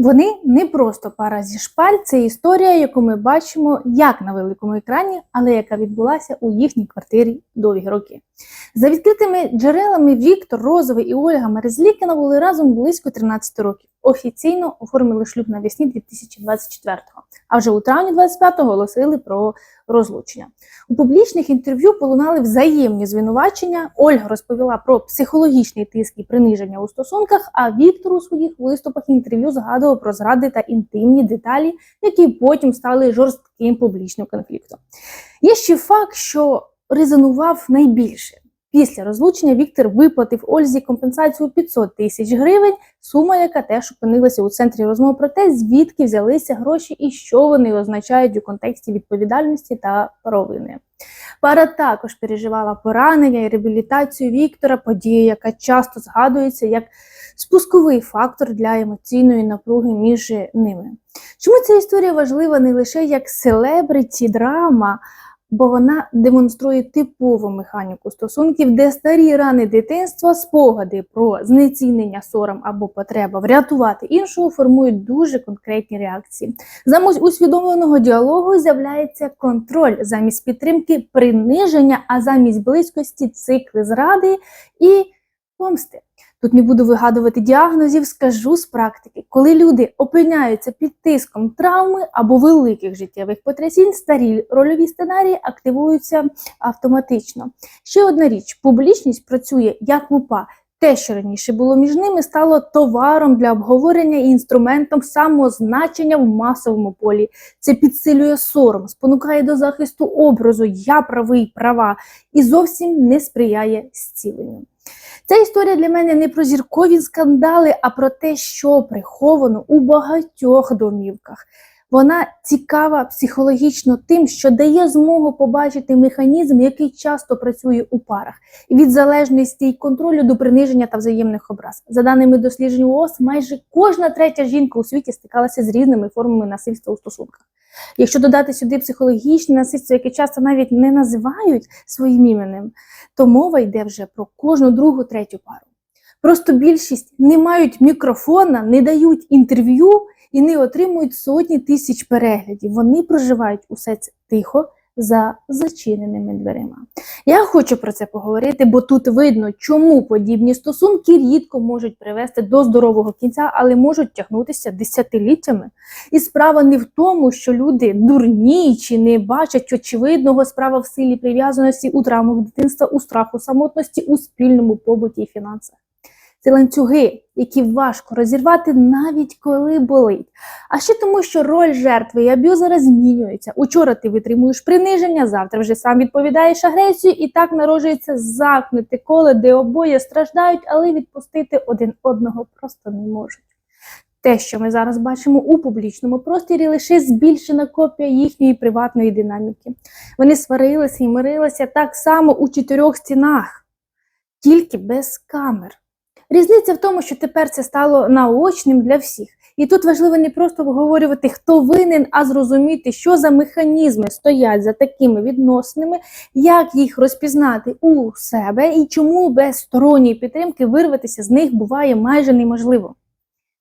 Вони не просто пара зі шпаль, це історія, яку ми бачимо як на великому екрані, але яка відбулася у їхній квартирі довгі роки. За відкритими джерелами Віктор Розовий і Ольга Мерезлікіна були разом близько 13 років. Офіційно оформили шлюб навесні 2024-го, а вже у травні 25-го оголосили про розлучення. У публічних інтерв'ю полунали взаємні звинувачення. Ольга розповіла про психологічний тиск і приниження у стосунках. А Віктор у своїх виступах інтерв'ю згадував про зради та інтимні деталі, які потім стали жорстким публічним конфліктом. Є ще факт, що резонував найбільше. Після розлучення Віктор виплатив Ользі компенсацію у 500 тисяч гривень, сума, яка теж опинилася у центрі розмов про те, звідки взялися гроші і що вони означають у контексті відповідальності та провини. Пара також переживала поранення і реабілітацію Віктора, подія, яка часто згадується як спусковий фактор для емоційної напруги між ними. Чому ця історія важлива не лише як селебриті драма, бо вона демонструє типову механіку стосунків, де старі рани дитинства, спогади про знецінення, сором або потреба врятувати іншого формують дуже конкретні реакції. Замість усвідомленого діалогу з'являється контроль замість підтримки, приниження, а замість близькості цикли зради і помсти. Тут не буду вигадувати діагнозів, скажу з практики. Коли люди опиняються під тиском травми або великих життєвих потрясінь, старі рольові сценарії активуються автоматично. Ще одна річ: публічність працює як лупа. Те, що раніше було між ними, стало товаром для обговорення і інструментом самозначення в масовому полі. Це підсилює сором, спонукає до захисту образу Я правий права і зовсім не сприяє зціленню. Ця історія для мене не про зіркові скандали, а про те, що приховано у багатьох домівках. Вона цікава психологічно тим, що дає змогу побачити механізм, який часто працює у парах, від залежності і контролю до приниження та взаємних образ. За даними досліджень ООС, майже кожна третя жінка у світі стикалася з різними формами насильства у стосунках. Якщо додати сюди психологічне насильство, яке часто навіть не називають своїм іменем, то мова йде вже про кожну другу третю пару. Просто більшість не мають мікрофона, не дають інтерв'ю і не отримують сотні тисяч переглядів. Вони проживають усе це тихо за зачиненими дверима. Я хочу про це поговорити, бо тут видно, чому подібні стосунки рідко можуть привести до здорового кінця, але можуть тягнутися десятиліттями. І справа не в тому, що люди дурні чи не бачать очевидного справа в силі прив'язаності у травмах дитинства, у страху самотності, у спільному побуті і фінансах. Це ланцюги, які важко розірвати навіть коли болить. А ще тому, що роль жертви і аб'юзера змінюється. Учора ти витримуєш приниження, завтра вже сам відповідаєш агресію, і так народжується замкнуте коло, де обоє страждають, але відпустити один одного просто не можуть. Те, що ми зараз бачимо у публічному просторі, лише збільшена копія їхньої приватної динаміки. Вони сварилися і мирилися так само у чотирьох стінах, тільки без камер. Різниця в тому, що тепер це стало наочним для всіх. І тут важливо не просто обговорювати, хто винен, а зрозуміти, що за механізми стоять за такими відносинами, як їх розпізнати у себе і чому без сторонньої підтримки вирватися з них буває майже неможливо.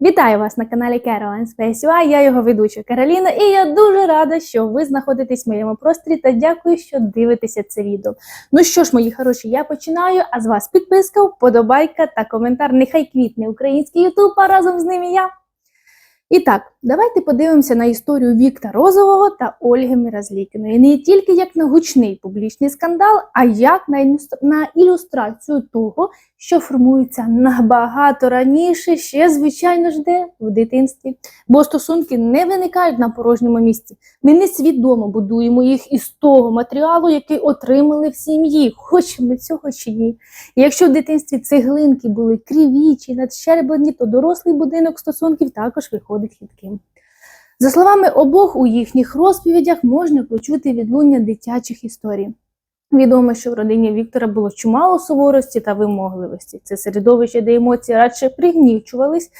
Вітаю вас на каналі Caroline Space UI, я його ведуча Кароліна, і я дуже рада, що ви знаходитесь в моєму просторі та дякую, що дивитеся це відео. Ну що ж, мої хороші, я починаю, а з вас підписка, вподобайка та коментар. Нехай квітне український Ютуб, а разом з ним і я. І так, давайте подивимося на історію Віктора Розового та Ольги Миразлікіної. Не тільки як на гучний публічний скандал, а як на, на ілюстрацію того, що формується набагато раніше, ще, звичайно ж, де в дитинстві. Бо стосунки не виникають на порожньому місці. Ми несвідомо будуємо їх із того матеріалу, який отримали в сім'ї, хочемо ми цього чи ні. Якщо в дитинстві цеглинки були криві чи надщерблені, то дорослий будинок стосунків також виходить хитким. За словами обох, у їхніх розповідях можна почути відлуння дитячих історій. Відомо, що в родині Віктора було чимало суворості та вимогливості. Це середовище, де емоції радше пригнічувались,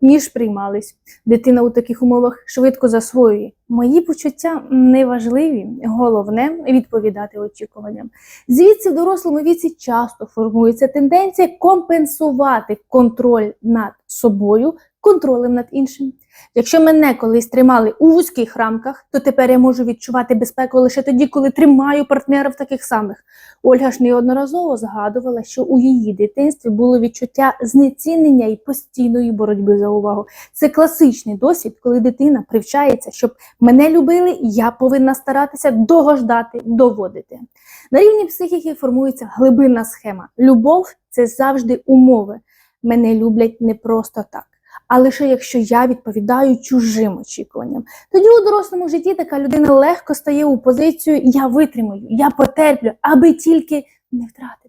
ніж приймались. Дитина у таких умовах швидко засвоює. Мої почуття неважливі, головне відповідати очікуванням. Звідси в дорослому віці часто формується тенденція компенсувати контроль над собою контролем над іншим. Якщо мене колись тримали у вузьких рамках, то тепер я можу відчувати безпеку лише тоді, коли тримаю партнера в таких самих. Ольга ж неодноразово згадувала, що у її дитинстві було відчуття знецінення і постійної боротьби за увагу. Це класичний досвід, коли дитина привчається, щоб мене любили, я повинна старатися догождати, доводити. На рівні психіки формується глибинна схема. Любов це завжди умови. Мене люблять не просто так. А лише якщо я відповідаю чужим очікуванням. Тоді у дорослому житті така людина легко стає у позицію я витримаю, я потерплю, аби тільки не втратити.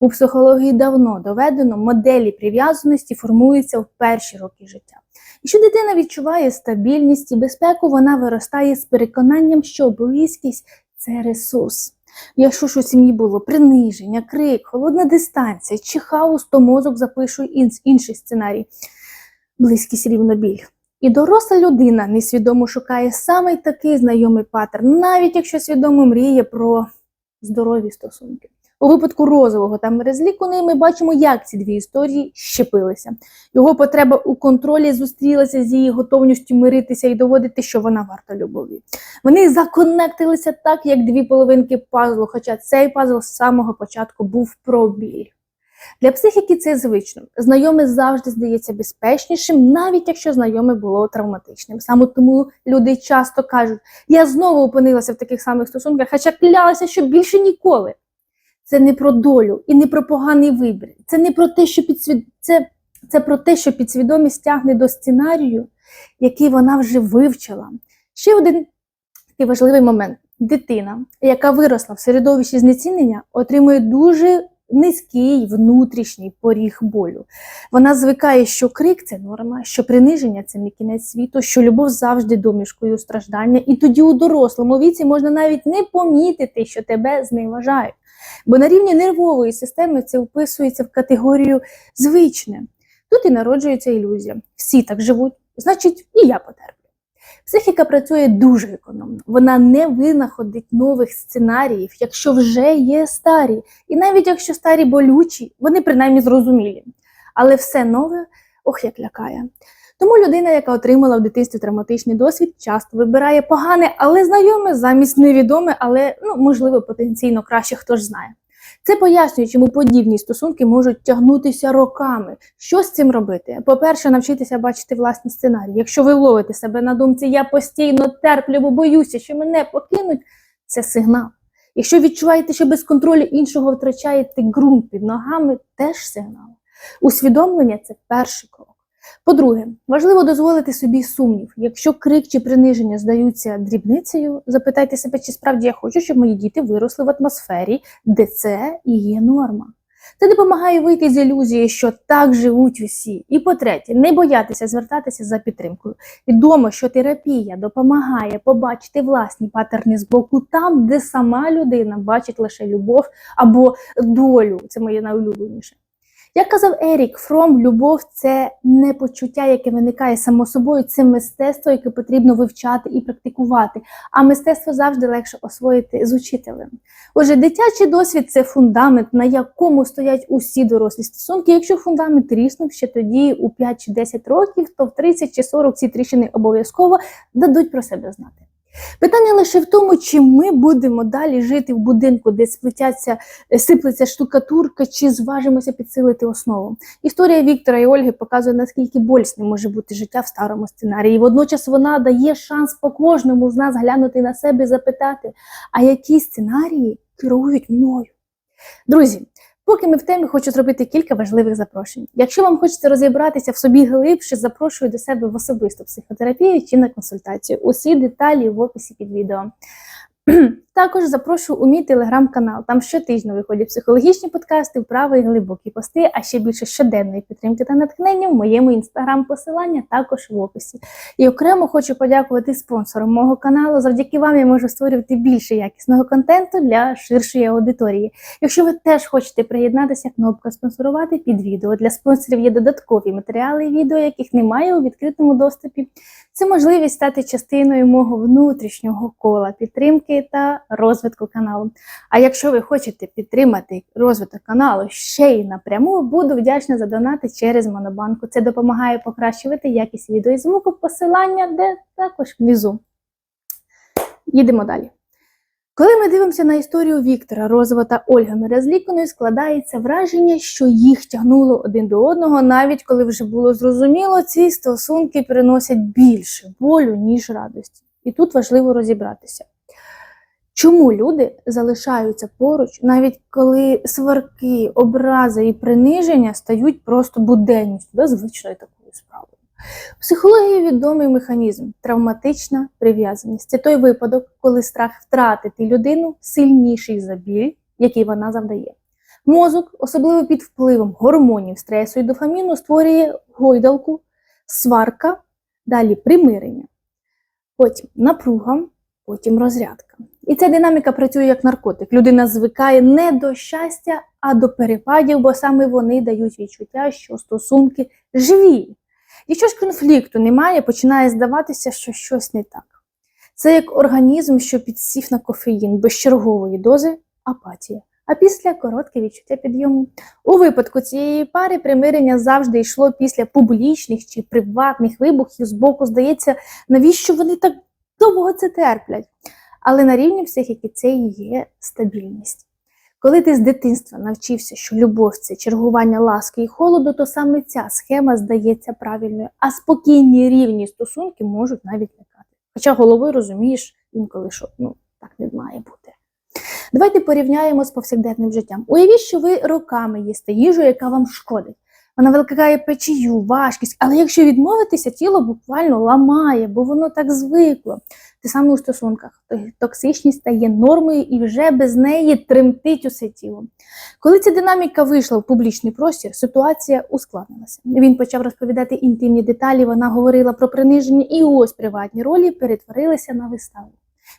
У психології давно доведено, моделі прив'язаності формуються в перші роки життя. Якщо дитина відчуває стабільність і безпеку, вона виростає з переконанням, що близькість це ресурс. Якщо ж у сім'ї було приниження, крик, холодна дистанція чи хаос, то мозок запише ін- інший сценарій близькість рівно біль. І доросла людина несвідомо шукає саме такий знайомий паттерн, навіть якщо свідомо мріє про здорові стосунки. У випадку розового та мерезлікуни ми бачимо, як ці дві історії щепилися. Його потреба у контролі зустрілася з її готовністю миритися і доводити, що вона варта любові. Вони законектилися так, як дві половинки пазлу, хоча цей пазл з самого початку був про біль. Для психіки це звично. Знайоме завжди здається безпечнішим, навіть якщо знайоме було травматичним. Саме тому люди часто кажуть: я знову опинилася в таких самих стосунках, хоча клялася, що більше ніколи. Це не про долю і не про поганий вибір. Це не про те, що підсвід... це, це про те, що підсвідомість тягне до сценарію, який вона вже вивчила. Ще один такий важливий момент: дитина, яка виросла в середовищі знецінення, отримує дуже низький внутрішній поріг болю. Вона звикає, що крик це норма, що приниження це не кінець світу, що любов завжди домішкою страждання, і тоді у дорослому віці можна навіть не помітити, що тебе зневажають. Бо на рівні нервової системи це вписується в категорію звичне. Тут і народжується ілюзія. Всі так живуть, значить, і я потерплю. Психіка працює дуже економно. Вона не винаходить нових сценаріїв, якщо вже є старі. І навіть якщо старі болючі, вони принаймні зрозумілі. Але все нове, ох, як лякає. Тому людина, яка отримала в дитинстві травматичний досвід, часто вибирає погане, але знайоме замість невідоме, але ну, можливо потенційно краще, хто ж знає. Це пояснює, чому подібні стосунки можуть тягнутися роками. Що з цим робити? По-перше, навчитися бачити власні сценарії. Якщо ви ловите себе на думці, я постійно терплю, бо боюся, що мене покинуть, це сигнал. Якщо відчуваєте, що без контролю іншого втрачаєте ґрунт під ногами, теж сигнал. Усвідомлення це перший крок. По-друге, важливо дозволити собі сумнів. Якщо крик чи приниження здаються дрібницею, запитайте себе, чи справді я хочу, щоб мої діти виросли в атмосфері, де це і є норма. Це допомагає вийти з ілюзії, що так живуть усі. І по-третє, не боятися звертатися за підтримкою. Відомо, що терапія допомагає побачити власні патерни з боку там, де сама людина бачить лише любов або долю. Це моє найулюбленіше. Як казав Ерік Фром, любов це не почуття, яке виникає само собою, це мистецтво, яке потрібно вивчати і практикувати. А мистецтво завжди легше освоїти з учителем. Отже, дитячий досвід це фундамент, на якому стоять усі дорослі стосунки. Якщо фундамент тріснув ще тоді у 5 чи 10 років, то в 30 чи 40 ці тріщини обов'язково дадуть про себе знати. Питання лише в тому, чи ми будемо далі жити в будинку, де сплетяться, е, сиплеться штукатурка, чи зважимося підсилити основу. Історія Віктора і Ольги показує, наскільки болісним може бути життя в старому сценарії. І водночас вона дає шанс по кожному з нас глянути на себе і запитати, а які сценарії керують мною. Друзі, поки ми в темі, хочу зробити кілька важливих запрошень. Якщо вам хочеться розібратися в собі глибше, запрошую до себе в особисту психотерапію чи на консультацію. Усі деталі в описі під відео. Також запрошую у мій телеграм-канал. Там щотижня виходять психологічні подкасти, вправи і глибокі пости, а ще більше щоденної підтримки та натхнення в моєму інстаграм-посилання також в описі. І окремо хочу подякувати спонсорам мого каналу. Завдяки вам я можу створювати більше якісного контенту для ширшої аудиторії. Якщо ви теж хочете приєднатися, кнопка спонсорувати під відео. Для спонсорів є додаткові матеріали і відео, яких немає у відкритому доступі. Це можливість стати частиною мого внутрішнього кола підтримки, та розвитку каналу. А якщо ви хочете підтримати розвиток каналу ще й напряму, буду вдячна за донати через Монобанку. Це допомагає покращувати якість відео і звуку. Посилання де також внизу. Їдемо далі. Коли ми дивимося на історію Віктора Розова та Ольги Мерезліконої, складається враження, що їх тягнуло один до одного, навіть коли вже було зрозуміло, ці стосунки приносять більше болю, ніж радості. І тут важливо розібратися. Чому люди залишаються поруч, навіть коли сварки, образи і приниження стають просто буденністю, да, звичною такою справою? В психології відомий механізм травматична прив'язаність. Це той випадок, коли страх втратити людину сильніший за біль, який вона завдає. Мозок, особливо під впливом гормонів стресу і дофаміну, створює гойдалку, сварка, далі примирення, потім напруга, потім розрядка. І ця динаміка працює як наркотик. Людина звикає не до щастя, а до перепадів, бо саме вони дають відчуття, що стосунки живі. Якщо ж конфлікту немає, починає здаватися, що щось не так. Це як організм, що підсів на кофеїн без чергової дози апатія, а після коротке відчуття підйому. У випадку цієї пари примирення завжди йшло після публічних чи приватних вибухів з боку, здається, навіщо вони так довго це терплять. Але на рівні психіки це і є стабільність. Коли ти з дитинства навчився, що любов це чергування ласки і холоду, то саме ця схема здається правильною, а спокійні рівні стосунки можуть навіть лякати. Хоча головою розумієш інколи, що ну так не має бути. Давайте порівняємо з повсякденним життям. Уявіть, що ви роками їсте їжу, яка вам шкодить. Вона викликає печію, важкість, але якщо відмовитися, тіло буквально ламає, бо воно так звикло. Те саме у стосунках. Токсичність стає нормою і вже без неї тремтить усе тіло. Коли ця динаміка вийшла в публічний простір, ситуація ускладнилася. Він почав розповідати інтимні деталі, вона говорила про приниження, і ось приватні ролі перетворилися на виставу.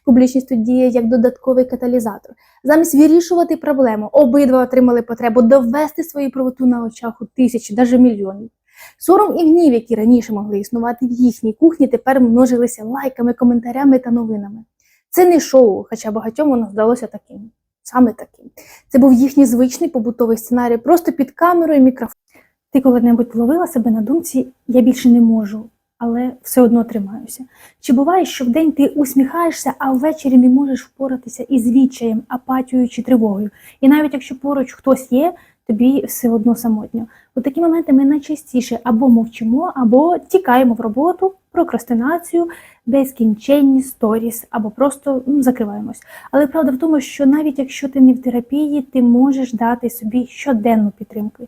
Публічність тут діє як додатковий каталізатор. Замість вирішувати проблему, обидва отримали потребу довести свою правоту на очах у тисячі, навіть мільйонів. Сором і гнів, які раніше могли існувати в їхній кухні, тепер множилися лайками, коментарями та новинами. Це не шоу, хоча багатьом воно здалося таким. Саме таким. Це був їхній звичний побутовий сценарій, просто під камерою мікрофон. Ти коли-небудь ловила себе на думці, я більше не можу, але все одно тримаюся. Чи буває, що вдень ти усміхаєшся, а ввечері не можеш впоратися із відчаєм, апатією чи тривогою? І навіть якщо поруч хтось є, тобі все одно самотньо. У такі моменти ми найчастіше або мовчимо, або тікаємо в роботу, прокрастинацію, безкінченні сторіс, або просто ну, закриваємось. Але правда в тому, що навіть якщо ти не в терапії, ти можеш дати собі щоденну підтримку.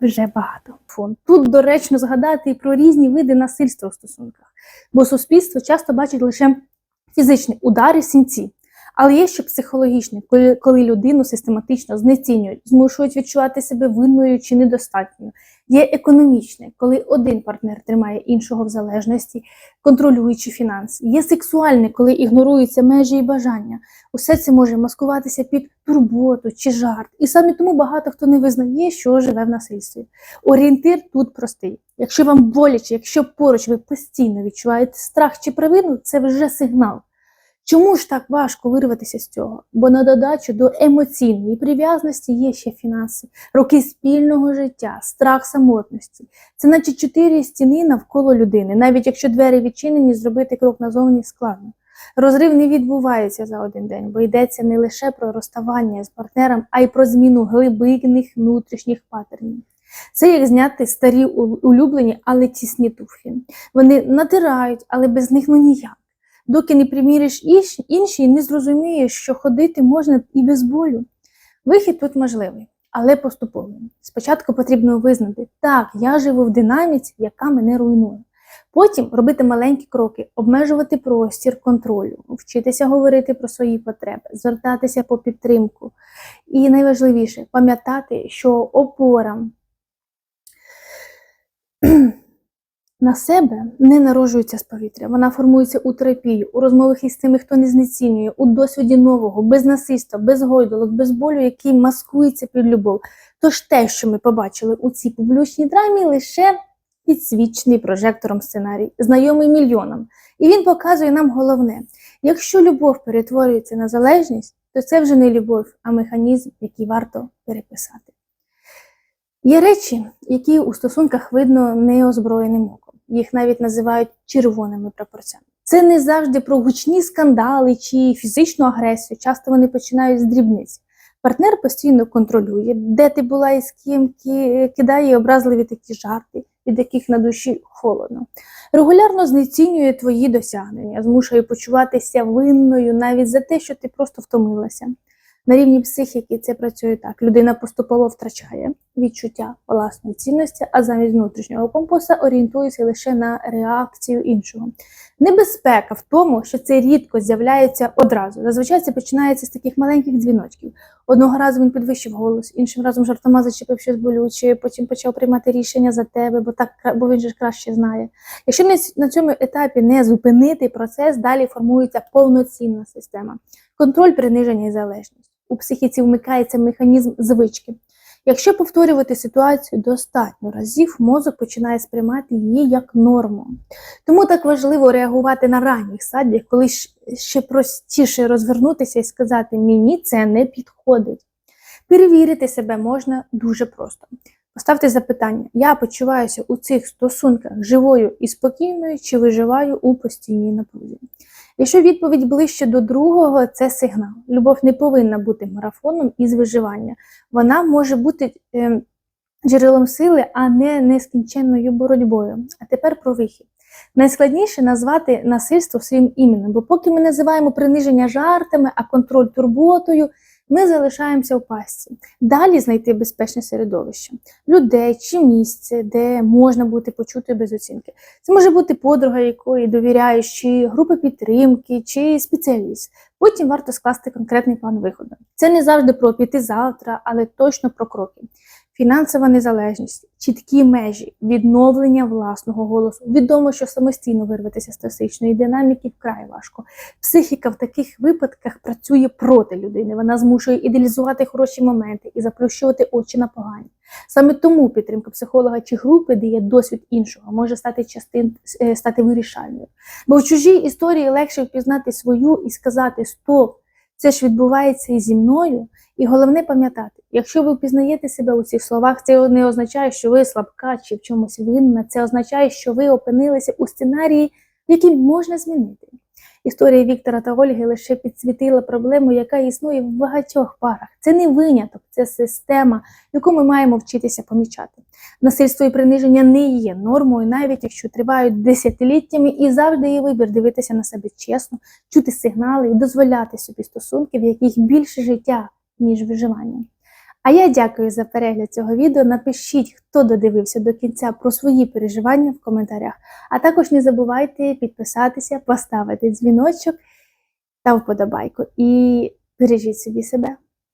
вже багато. Фон. Тут доречно згадати і про різні види насильства у стосунках, бо суспільство часто бачить лише фізичні удари сінці. Але є ще психологічне, коли, коли людину систематично знецінюють, змушують відчувати себе винною чи недостатньою. Є економічне, коли один партнер тримає іншого в залежності, контролюючи фінанси. Є сексуальне, коли ігноруються межі і бажання. Усе це може маскуватися під турботу чи жарт. І саме тому багато хто не визнає, що живе в насильстві. Орієнтир тут простий. Якщо вам боляче, якщо поруч ви постійно відчуваєте страх чи провину, це вже сигнал. Чому ж так важко вирватися з цього? Бо на додачу до емоційної прив'язаності є ще фінанси, роки спільного життя, страх самотності. Це наче чотири стіни навколо людини. Навіть якщо двері відчинені, зробити крок назовні складно. Розрив не відбувається за один день, бо йдеться не лише про розставання з партнером, а й про зміну глибинних внутрішніх патернів. Це як зняти старі улюблені, але тісні туфлі. Вони натирають, але без них ну ніяк. Доки не приміриш інші, не зрозумієш, що ходити можна і без болю. Вихід тут можливий, але поступовий. Спочатку потрібно визнати, так, я живу в динаміці, яка мене руйнує. Потім робити маленькі кроки, обмежувати простір контролю, вчитися говорити про свої потреби, звертатися по підтримку. І найважливіше пам'ятати, що опора на себе не народжується з повітря. Вона формується у терапії, у розмовах із тими, хто не знецінює, у досвіді нового, без насильства, без гойдолок, без болю, який маскується під любов. Тож те, що ми побачили у цій публічній драмі, лише підсвічений прожектором сценарій, знайомий мільйонам. І він показує нам головне: якщо любов перетворюється на залежність, то це вже не любов, а механізм, який варто переписати. Є речі, які у стосунках видно неозброєним оком. Їх навіть називають червоними прапорцями. Це не завжди про гучні скандали чи фізичну агресію. Часто вони починають з дрібниць. Партнер постійно контролює, де ти була і з ким, кидає образливі такі жарти, від яких на душі холодно. Регулярно знецінює твої досягнення, змушує почуватися винною навіть за те, що ти просто втомилася. На рівні психіки це працює так. Людина поступово втрачає відчуття власної цінності, а замість внутрішнього компаса орієнтується лише на реакцію іншого. Небезпека в тому, що це рідко з'являється одразу. Зазвичай це починається з таких маленьких дзвіночків. Одного разу він підвищив голос, іншим разом жартома зачепив щось болюче, потім почав приймати рішення за тебе, бо так бо він же краще знає. Якщо на цьому етапі не зупинити процес, далі формується повноцінна система. Контроль, приниження і залежність. У психіці вмикається механізм звички. Якщо повторювати ситуацію достатньо разів, мозок починає сприймати її як норму. Тому так важливо реагувати на ранніх стадіях, коли ще простіше розвернутися і сказати мені це не підходить. Перевірити себе можна дуже просто. Поставте запитання: я почуваюся у цих стосунках живою і спокійною, чи виживаю у постійній напрузі? Якщо відповідь ближче до другого, це сигнал. Любов не повинна бути марафоном із виживання. Вона може бути е, джерелом сили, а не нескінченною боротьбою. А тепер про вихід. Найскладніше назвати насильство своїм іменем, бо поки ми називаємо приниження жартами, а контроль турботою, ми залишаємося в пастці. Далі знайти безпечне середовище, людей чи місце, де можна бути почути без оцінки. Це може бути подруга, якої довіряєш, чи група підтримки, чи спеціаліст. Потім варто скласти конкретний план виходу. Це не завжди про піти завтра, але точно про кроки. Фінансова незалежність, чіткі межі, відновлення власного голосу. Відомо, що самостійно вирватися з токсичної динаміки вкрай важко. Психіка в таких випадках працює проти людини. Вона змушує ідеалізувати хороші моменти і заплющувати очі на погані. Саме тому підтримка психолога чи групи, де є досвід іншого, може стати частин е, стати вирішальною. Бо в чужій історії легше впізнати свою і сказати Стоп, це ж відбувається і зі мною. І головне пам'ятати, якщо ви впізнаєте себе у цих словах, це не означає, що ви слабка чи в чомусь винна. Це означає, що ви опинилися у сценарії, який можна змінити. Історія Віктора та Ольги лише підсвітила проблему, яка існує в багатьох парах. Це не виняток, це система, яку ми маємо вчитися помічати. Насильство і приниження не є нормою, навіть якщо тривають десятиліттями, і завжди є вибір дивитися на себе чесно, чути сигнали і дозволяти собі стосунки, в яких більше життя, ніж виживання. А я дякую за перегляд цього відео. Напишіть, хто додивився до кінця про свої переживання в коментарях. А також не забувайте підписатися, поставити дзвіночок та вподобайку. І бережіть собі себе.